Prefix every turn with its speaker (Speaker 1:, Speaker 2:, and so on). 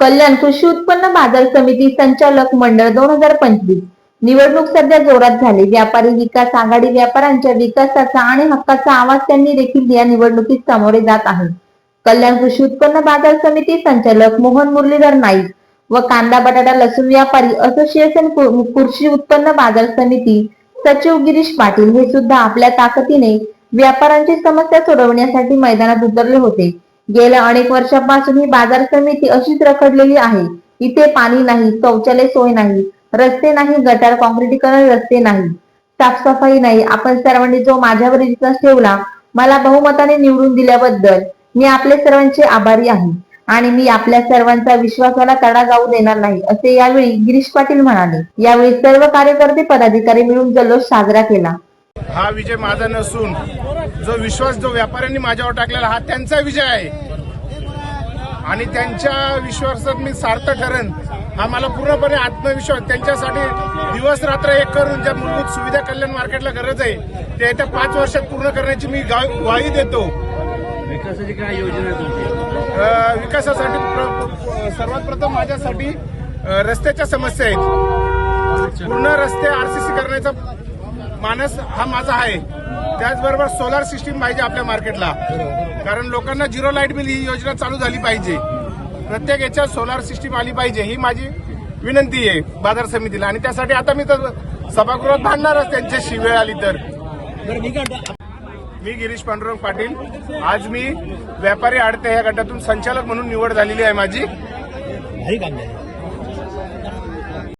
Speaker 1: कल्याण कृषी उत्पन्न बाजार समिती संचालक मंडळ दोन हजार पंचवीस. निवडणूक सध्या जोरात झाली. व्यापारी विकास आघाडी व्यापाऱ्यांच्या विकासाचा आणि हक्काचा आवाज त्यांनी देखील या निवडणुकीत सामोरे जात आहे. कल्याण कृषी उत्पन्न बाजार समिती संचालक मोहन मुरलीधर नाईक व कांदा बटाटा लसूण व्यापारी असोसिएशन कृषी उत्पन्न बाजार समिती सचिव गिरीश पाटील हे सुद्धा आपल्या ताकदीने व्यापाऱ्यांची समस्या सोडवण्यासाठी मैदानात उतरले होते. गेल्या अनेक वर्षापासून ही बाजार समिती अशीच रखडलेली आहे. इथे पाणी नाही शौचालय सोय नाही रस्ते नाही गटार कॉन्क्रिटीकरण रस्ते नाही. साफसफाई नाही. आपण सर्वांनी जो माझ्यावर विश्वास ठेवला मला बहुमताने निवडून दिल्याबद्दल मी आपले सर्वांचे आभारी आहे. आणि मी आपल्या सर्वांचा विश्वासाला तडा जाऊ देणार नाही असे यावेळी गिरीश पाटील म्हणाले. यावेळी सर्व कार्यकर्ते पदाधिकारी मिळून जल्लोष साजरा केला.
Speaker 2: हा विजय माझा नसून जो विश्वास जो व्यापाऱ्यांनी माझ्यावर टाकलेला हा त्यांचा विजय आहे. आणि त्यांच्या विश्वासात मी सार्थ ठरेन हा मला पूर्णपणे आत्मविश्वास त्यांच्यासाठी दिवस रात्र एक करून ज्या मूलभूत सुविधा कल्याण मार्केटला गरज आहे ते येत्या पाच वर्षात पूर्ण करण्याची मी गाव- ग्वाही देतो.
Speaker 3: विकासाची काय योजना
Speaker 2: विकासासाठी सर्वात प्रथम माझ्यासाठी रस्त्याच्या समस्या आहेत. पूर्ण रस्ते आरसीसी करण्याचा मानस हा माझा आहे. त्याचबरोबर सोलार सिस्टीम पाहिजे आपल्या मार्केटला कारण लोकांना झिरो लाइट बिल ही योजना चालू झाली पाहिजे. प्रत्येक याच्यात सोलार सिस्टीम आली पाहिजे ही माझी विनंती आहे बाजार समितीला. आणि त्यासाठी आता मी तर सभागृहात भांडणारच त्यांच्याशी वेळ आली तर. मी गिरीश पांडुरंग पाटील. आज मी व्यापारी आडते या गटातून संचालक म्हणून निवड झालेली आहे माझी.